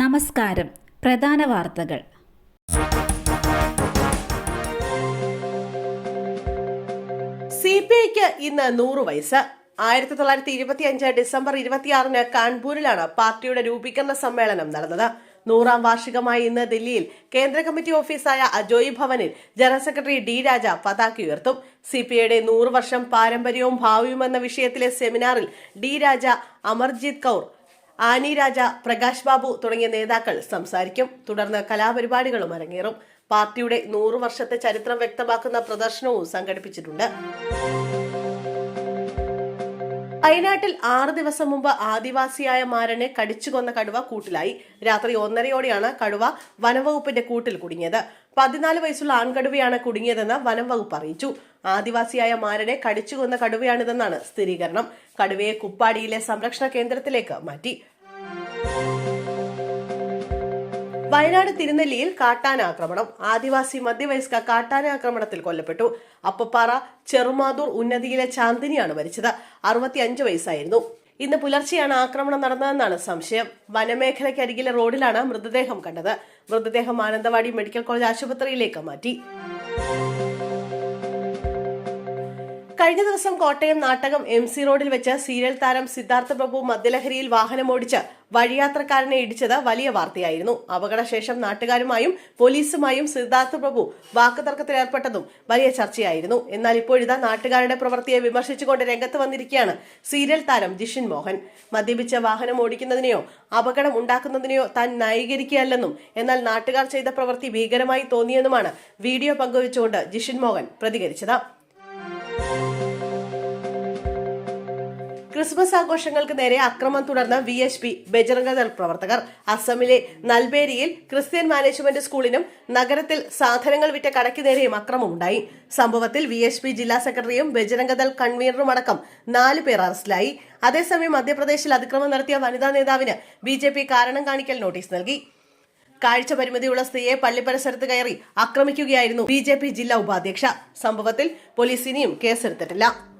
നമസ്കാരം. പ്രധാന വാർത്തകൾ. സി പി ഐക്ക് ഇന്ന് നൂറ് വയസ്സ്. ആയിരത്തി തൊള്ളായിരത്തി ഇരുപത്തി അഞ്ച് ഡിസംബർ ഇരുപത്തിയാറിന് കാൺപൂരിലാണ് പാർട്ടിയുടെ രൂപീകരണ സമ്മേളനം നടന്നത്. നൂറാം വാർഷികമായി ഇന്ന് ദില്ലിയിൽ കേന്ദ്ര കമ്മിറ്റി ഓഫീസായ അജോയ് ഭവനിൽ ജനറൽ സെക്രട്ടറി ഡി രാജ പതാക ഉയർത്തും. സി പി ഐയുടെ നൂറ് വർഷം പാരമ്പര്യവും ഭാവിയും എന്ന വിഷയത്തിലെ സെമിനാറിൽ ഡി രാജ അമർജിത് കൗർ ആനി രാജ പ്രകാശ് ബാബു തുടങ്ങിയ നേതാക്കൾ സംസാരിക്കും. തുടർന്ന് കലാപരിപാടികളും അരങ്ങേറും. പാർട്ടിയുടെ നൂറു വർഷത്തെ ചരിത്രം വ്യക്തമാക്കുന്ന പ്രദർശനവും സംഘടിപ്പിച്ചിട്ടുണ്ട്. വയനാട്ടിൽ ആറ് ദിവസം മുമ്പ് ആദിവാസിയായ മാരനെ കടിച്ചുകൊന്ന കടുവ കൂട്ടിലായി. രാത്രി ഒന്നരയോടെയാണ് കടുവ വനംവകുപ്പിന്റെ കൂട്ടിൽ കുടുങ്ങിയത്. പതിനാല് വയസ്സുള്ള ആൺകടുവയാണ് കുടുങ്ങിയതെന്ന് വനം വകുപ്പ് അറിയിച്ചു. ആദിവാസിയായ മാരനെ കടിച്ചുകൊന്ന കടുവയാണിതെന്നാണ് സ്ഥിരീകരണം. കടുവയെ കുപ്പാടിയിലെ സംരക്ഷണ കേന്ദ്രത്തിലേക്ക് മാറ്റി. വയനാട് തിരുനെല്ലിയിൽ കാട്ടാനാക്രമണം ആദിവാസി മധ്യവയസ്ക കാട്ടാനാക്രമണത്തിൽ കൊല്ലപ്പെട്ടു. അപ്പപ്പാറ ചെറുമാതൂർ ഉന്നതിയിലെ ചാന്ദിനിയാണ് മരിച്ചത്. അറുപത്തിയഞ്ച് വയസ്സായിരുന്നു. ഇന്ന് പുലർച്ചെയാണ് ആക്രമണം നടന്നതെന്നാണ് സംശയം. വനമേഖലയ്ക്കരികിലെ റോഡിലാണ് മൃതദേഹം കണ്ടത്. മൃതദേഹം മാനന്തവാടി മെഡിക്കൽ കോളേജ് ആശുപത്രിയിലേക്ക് മാറ്റി. കഴിഞ്ഞ ദിവസം കോട്ടയം നാട്ടകം എം സി റോഡിൽ വെച്ച് സീരിയൽ താരം സിദ്ധാർത്ഥ പ്രഭു മദ്യലഹരിയിൽ വാഹനമോടിച്ച് വഴിയാത്രക്കാരനെ ഇടിച്ചത് വലിയ വാർത്തയായിരുന്നു. അപകടശേഷം നാട്ടുകാരുമായും പോലീസുമായും സിദ്ധാർത്ഥ പ്രഭു വാക്കുതർക്കത്തിലേർപ്പെട്ടതും വലിയ ചർച്ചയായിരുന്നു. എന്നാൽ ഇപ്പോഴിതാ നാട്ടുകാരുടെ പ്രവൃത്തിയെ വിമർശിച്ചുകൊണ്ട് രംഗത്ത് വന്നിരിക്കുകയാണ് സീരിയൽ താരം ജിഷിൻ മോഹൻ. മദ്യപിച്ച വാഹനം ഓടിക്കുന്നതിനെയോ അപകടം ഉണ്ടാക്കുന്നതിനെയോ താൻ ന്യായീകരിക്കുകയല്ലെന്നും എന്നാൽ നാട്ടുകാർ ചെയ്ത പ്രവൃത്തി ഭീകരമായി തോന്നിയെന്നുമാണ് വീഡിയോ പങ്കുവച്ചുകൊണ്ട് ജിഷിൻ മോഹൻ പ്രതികരിച്ചത്. ക്രിസ്മസ് ആഘോഷങ്ങൾക്ക് നേരെ അക്രമം തുടർന്ന വി എച്ച് പി ബജറംഗദൾ പ്രവർത്തകർ. അസമിലെ നൽബേരിയിൽ ക്രിസ്ത്യൻ മാനേജ്മെന്റ് സ്കൂളിനും നഗരത്തിൽ സാധനങ്ങൾ വിറ്റ കടയ്ക്ക് നേരെയും അക്രമമുണ്ടായി. സംഭവത്തിൽ വി എച്ച് പി ജില്ലാ സെക്രട്ടറിയും ബജരംഗദൾ കൺവീനറുമടക്കം നാല് പേർ അറസ്റ്റിലായി. അതേസമയം മധ്യപ്രദേശിൽ അതിക്രമം നടത്തിയ വനിതാ നേതാവിന് ബി ജെ പി കാരണം കാണിക്കൽ നോട്ടീസ് നൽകി. കാഴ്ച പരിമിതിയുള്ള സ്ത്രീയെ പള്ളി പരിസരത്ത് കയറി ആക്രമിക്കുകയായിരുന്നു ബി ജെ പി ജില്ലാ ഉപാധ്യക്ഷ. സംഭവത്തിൽ പോലീസ് ഇനിയും കേസെടുത്തിട്ടില്ല.